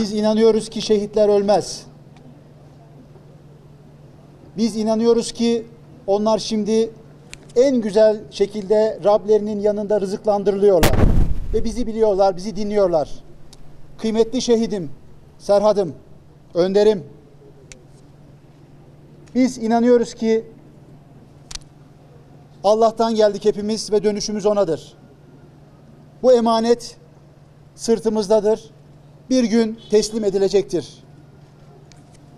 Biz inanıyoruz ki şehitler ölmez. Biz inanıyoruz ki onlar şimdi en güzel şekilde Rablerinin yanında rızıklandırılıyorlar. Ve bizi biliyorlar, bizi dinliyorlar. Kıymetli şehidim, Serhadım, Önderim. Biz inanıyoruz ki Allah'tan geldik hepimiz ve dönüşümüz onadır. Bu emanet sırtımızdadır. Bir gün teslim edilecektir.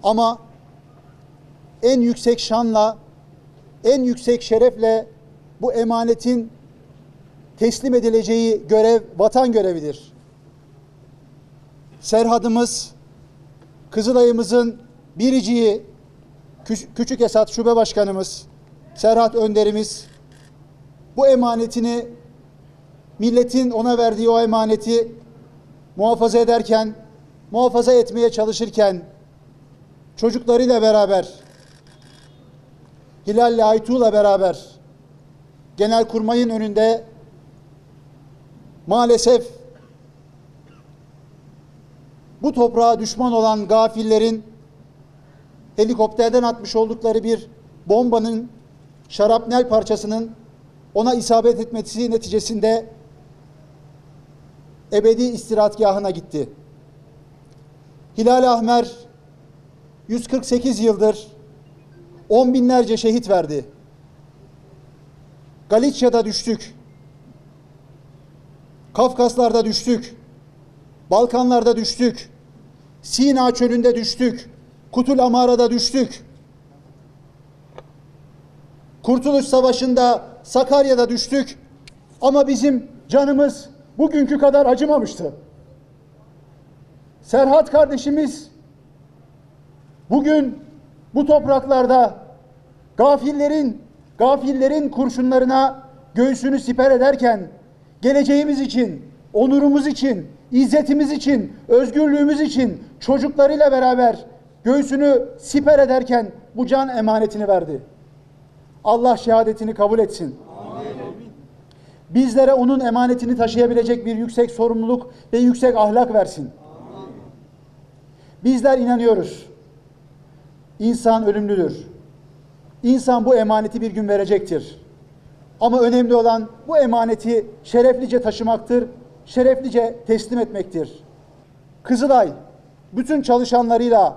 Ama en yüksek şanla, en yüksek şerefle bu emanetin teslim edileceği görev vatan görevidir. Serhadımız, Kızılay'ımızın biriciği, Küç- Küçük Esat Şube Başkanımız, Serhat Önderimiz bu emanetini milletin ona verdiği o emaneti muhafaza ederken, muhafaza etmeye çalışırken çocuklarıyla beraber Hilal ile Aytuğ'la beraber Genelkurmay'ın önünde maalesef bu toprağa düşman olan gafillerin helikopterden atmış oldukları bir bombanın şarapnel parçasının ona isabet etmesi neticesinde ebedi istirahatgahına gitti. Hilal Ahmer 148 yıldır on binlerce şehit verdi. Galicia'da düştük. Kafkaslar'da düştük. Balkanlarda düştük. Sina çölünde düştük. Kutul Amara'da düştük. Kurtuluş Savaşı'nda Sakarya'da düştük. Ama bizim canımız bugünkü kadar acımamıştı. Serhat kardeşimiz bugün bu topraklarda gafillerin gafillerin kurşunlarına göğsünü siper ederken geleceğimiz için, onurumuz için, izzetimiz için, özgürlüğümüz için çocuklarıyla beraber göğsünü siper ederken bu can emanetini verdi. Allah şehadetini kabul etsin. Bizlere onun emanetini taşıyabilecek bir yüksek sorumluluk ve yüksek ahlak versin. Bizler inanıyoruz. İnsan ölümlüdür. İnsan bu emaneti bir gün verecektir. Ama önemli olan bu emaneti şereflice taşımaktır, şereflice teslim etmektir. Kızılay bütün çalışanlarıyla,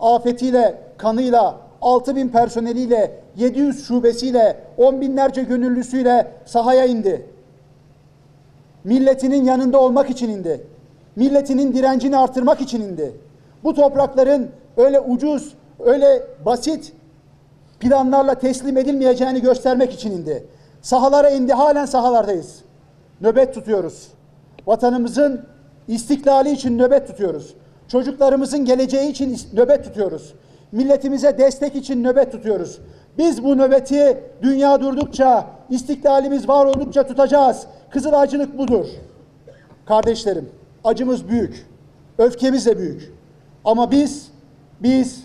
afetiyle, kanıyla, 6000 personeliyle, 700 şubesiyle, on binlerce gönüllüsüyle sahaya indi. Milletinin yanında olmak için indi. Milletinin direncini artırmak için indi. Bu toprakların öyle ucuz, öyle basit planlarla teslim edilmeyeceğini göstermek için indi. Sahalara indi, halen sahalardayız. Nöbet tutuyoruz. Vatanımızın istiklali için nöbet tutuyoruz. Çocuklarımızın geleceği için nöbet tutuyoruz. Milletimize destek için nöbet tutuyoruz. Biz bu nöbeti dünya durdukça, istiklalimiz var oldukça tutacağız. Kızılacılık budur. Kardeşlerim, acımız büyük. Öfkemiz de büyük. Ama biz, biz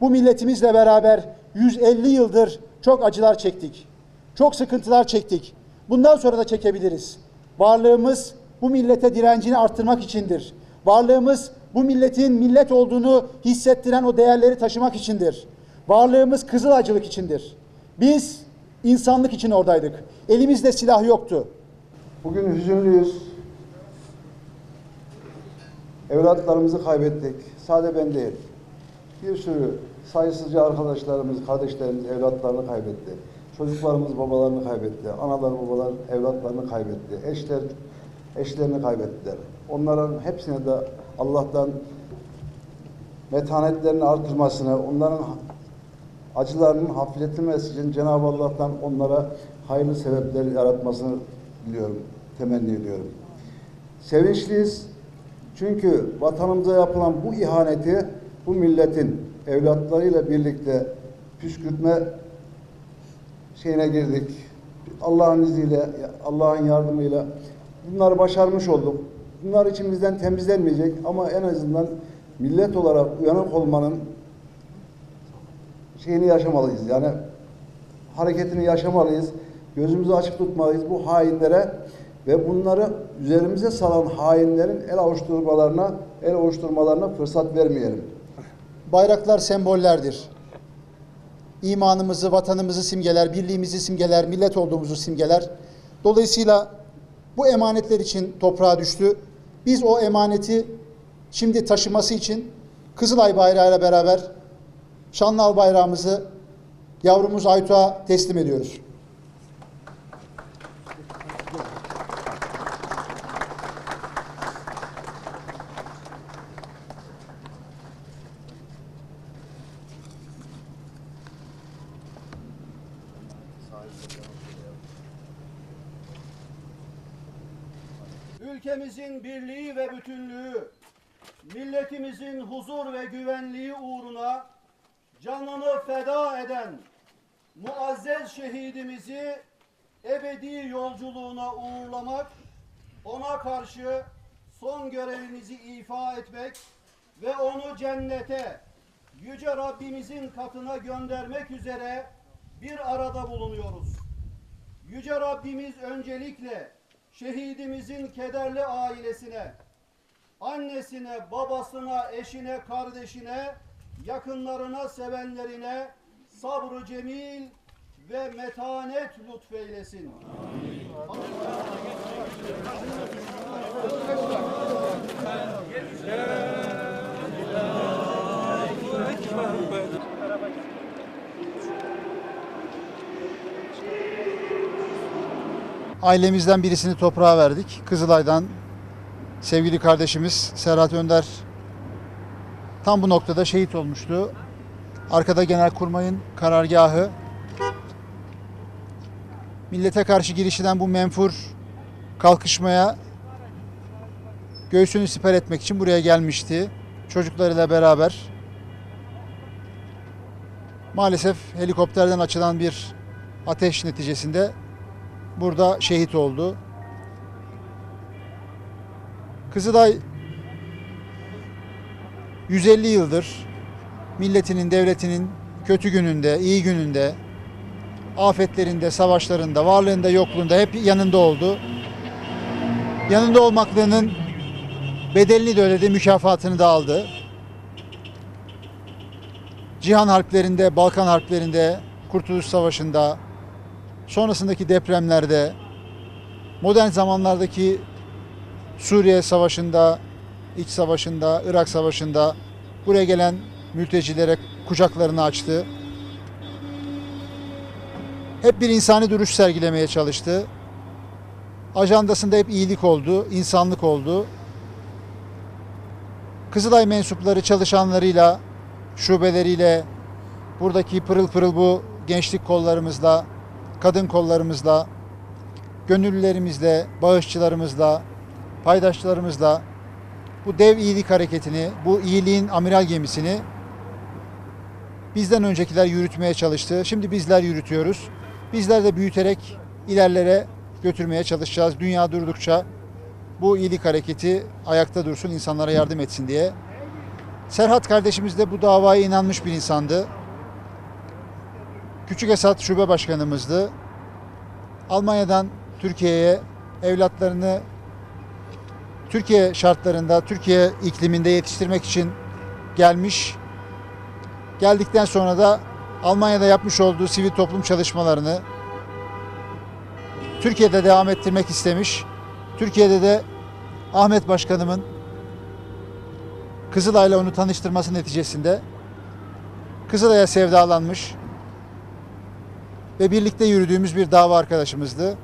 bu milletimizle beraber 150 yıldır çok acılar çektik. Çok sıkıntılar çektik. Bundan sonra da çekebiliriz. Varlığımız bu millete direncini arttırmak içindir. Varlığımız bu milletin millet olduğunu hissettiren o değerleri taşımak içindir. Varlığımız kızıl acılık içindir. Biz insanlık için oradaydık. Elimizde silah yoktu. Bugün hüzünlüyüz. Evlatlarımızı kaybettik. Sade ben değil. Bir sürü sayısızca arkadaşlarımız, kardeşlerimiz evlatlarını kaybetti. Çocuklarımız babalarını kaybetti. Analar babalar evlatlarını kaybetti. Eşler eşlerini kaybettiler. Onların hepsine de Allah'tan metanetlerini artırmasını, onların acılarının hafifletilmesi için Cenab-ı Allah'tan onlara hayırlı sebepler yaratmasını diliyorum, temenni ediyorum. Sevinçliyiz çünkü vatanımıza yapılan bu ihaneti bu milletin evlatlarıyla birlikte püskürtme şeyine girdik. Allah'ın izniyle, Allah'ın yardımıyla bunları başarmış olduk. Bunlar içimizden temizlenmeyecek ama en azından millet olarak uyanık olmanın şeyini yaşamalıyız. Yani hareketini yaşamalıyız. Gözümüzü açık tutmalıyız bu hainlere ve bunları üzerimize salan hainlerin el avuşturmalarına el ovuşturmalarına fırsat vermeyelim. Bayraklar sembollerdir. İmanımızı, vatanımızı simgeler, birliğimizi simgeler, millet olduğumuzu simgeler. Dolayısıyla bu emanetler için toprağa düştü. Biz o emaneti şimdi taşıması için Kızılay bayrağıyla beraber şanlı al bayrağımızı yavrumuz Aytuğ'a teslim ediyoruz. Ülkemizin birliği ve bütünlüğü, milletimizin huzur ve güvenliği uğruna canını feda eden muazzez şehidimizi ebedi yolculuğuna uğurlamak, ona karşı son görevimizi ifa etmek ve onu cennete, Yüce Rabbimizin katına göndermek üzere bir arada bulunuyoruz. Yüce Rabbimiz öncelikle şehidimizin kederli ailesine, annesine, babasına, eşine, kardeşine, yakınlarına, sevenlerine sabrı cemil ve metanet lütfeylesin. Ailemizden birisini toprağa verdik. Kızılay'dan sevgili kardeşimiz Serhat Önder tam bu noktada şehit olmuştu. Arkada Genelkurmay'ın karargahı. Millete karşı girişilen bu menfur kalkışmaya göğsünü siper etmek için buraya gelmişti. Çocuklarıyla beraber. Maalesef helikopterden açılan bir ateş neticesinde burada şehit oldu. Kızılay 150 yıldır milletinin, devletinin kötü gününde, iyi gününde, afetlerinde, savaşlarında, varlığında, yokluğunda hep yanında oldu. Yanında olmaklığının bedelini de ödedi, mükafatını da aldı. Cihan harplerinde, Balkan harplerinde, Kurtuluş Savaşı'nda, sonrasındaki depremlerde, modern zamanlardaki Suriye Savaşı'nda, iç savaşında, Irak Savaşı'nda buraya gelen mültecilere kucaklarını açtı. Hep bir insani duruş sergilemeye çalıştı. Ajandasında hep iyilik oldu, insanlık oldu. Kızılay mensupları çalışanlarıyla, şubeleriyle, buradaki pırıl pırıl bu gençlik kollarımızla, kadın kollarımızla, gönüllülerimizle, bağışçılarımızla, paydaşlarımızla bu dev iyilik hareketini, bu iyiliğin amiral gemisini bizden öncekiler yürütmeye çalıştı. Şimdi bizler yürütüyoruz. Bizler de büyüterek ilerlere götürmeye çalışacağız. Dünya durdukça bu iyilik hareketi ayakta dursun, insanlara yardım etsin diye. Serhat kardeşimiz de bu davaya inanmış bir insandı. Küçük Esat Şube Başkanımızdı. Almanya'dan Türkiye'ye evlatlarını Türkiye şartlarında, Türkiye ikliminde yetiştirmek için gelmiş. Geldikten sonra da Almanya'da yapmış olduğu sivil toplum çalışmalarını Türkiye'de devam ettirmek istemiş. Türkiye'de de Ahmet Başkanımın Kızılay'la onu tanıştırması neticesinde Kızılay'a sevdalanmış ve birlikte yürüdüğümüz bir dava arkadaşımızdı.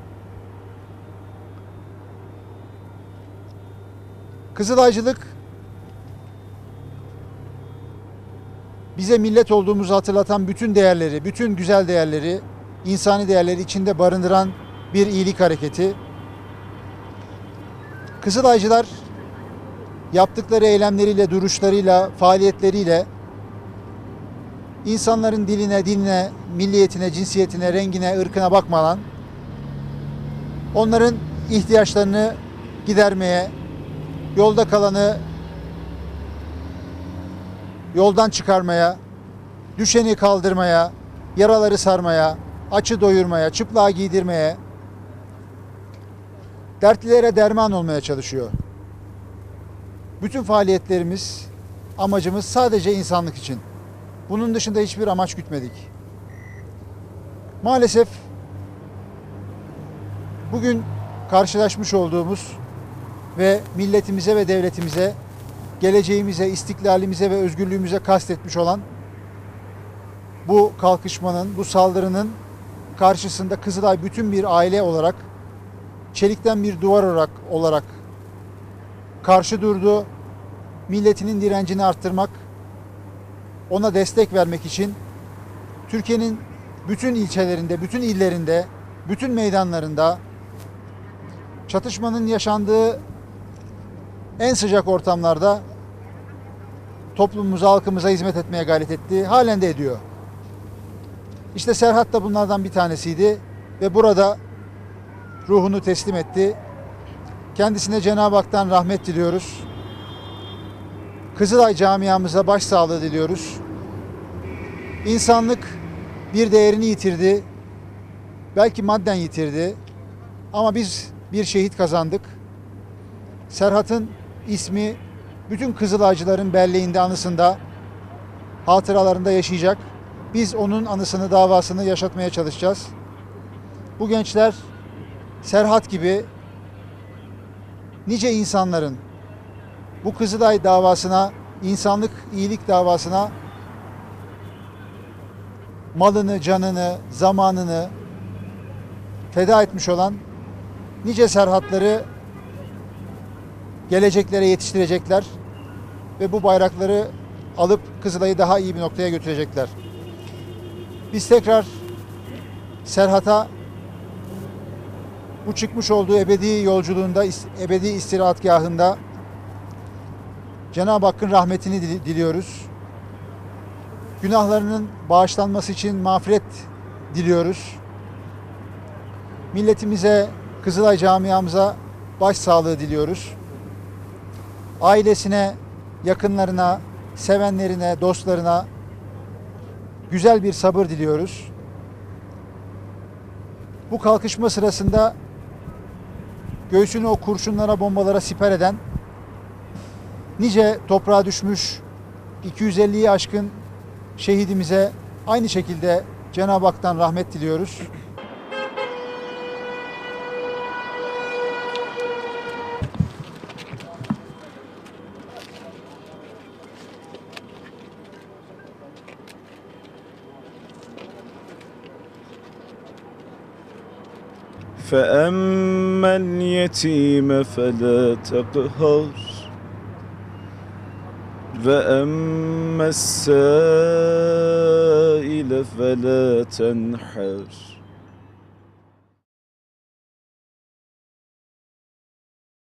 Kızılaycılık bize millet olduğumuzu hatırlatan bütün değerleri, bütün güzel değerleri, insani değerleri içinde barındıran bir iyilik hareketi. Kızılaycılar yaptıkları eylemleriyle, duruşlarıyla, faaliyetleriyle insanların diline, dinine, milliyetine, cinsiyetine, rengine, ırkına bakmadan onların ihtiyaçlarını gidermeye, yolda kalanı yoldan çıkarmaya, düşeni kaldırmaya, yaraları sarmaya, açı doyurmaya, çıplığa giydirmeye, dertlilere derman olmaya çalışıyor. Bütün faaliyetlerimiz, amacımız sadece insanlık için. Bunun dışında hiçbir amaç gütmedik. Maalesef bugün karşılaşmış olduğumuz ve milletimize ve devletimize, geleceğimize, istiklalimize ve özgürlüğümüze kastetmiş olan bu kalkışmanın, bu saldırının karşısında Kızılay bütün bir aile olarak, çelikten bir duvar olarak, olarak karşı durdu. Milletinin direncini arttırmak, ona destek vermek için Türkiye'nin bütün ilçelerinde, bütün illerinde, bütün meydanlarında çatışmanın yaşandığı en sıcak ortamlarda toplumumuza, halkımıza hizmet etmeye gayret etti. Halen de ediyor. İşte Serhat da bunlardan bir tanesiydi ve burada ruhunu teslim etti. Kendisine Cenab-ı Hak'tan rahmet diliyoruz. Kızılay camiamıza başsağlığı diliyoruz. İnsanlık bir değerini yitirdi. Belki madden yitirdi. Ama biz bir şehit kazandık. Serhat'ın ismi bütün Kızılaycıların belleğinde, anısında, hatıralarında yaşayacak. Biz onun anısını, davasını yaşatmaya çalışacağız. Bu gençler Serhat gibi nice insanların bu Kızılay davasına, insanlık iyilik davasına malını, canını, zamanını feda etmiş olan nice serhatları geleceklere yetiştirecekler ve bu bayrakları alıp Kızılay'ı daha iyi bir noktaya götürecekler. Biz tekrar Serhat'a bu çıkmış olduğu ebedi yolculuğunda, ebedi istirahatgahında Cenab-ı Hakk'ın rahmetini dili- diliyoruz. Günahlarının bağışlanması için mağfiret diliyoruz. Milletimize, Kızılay camiamıza başsağlığı diliyoruz. Ailesine, yakınlarına, sevenlerine, dostlarına güzel bir sabır diliyoruz. Bu kalkışma sırasında göğsünü o kurşunlara, bombalara siper eden nice toprağa düşmüş 250'yi aşkın şehidimize aynı şekilde Cenab-ı Hak'tan rahmet diliyoruz. فأما اليتيم فلا تقهر وأما السائل فلا تنحر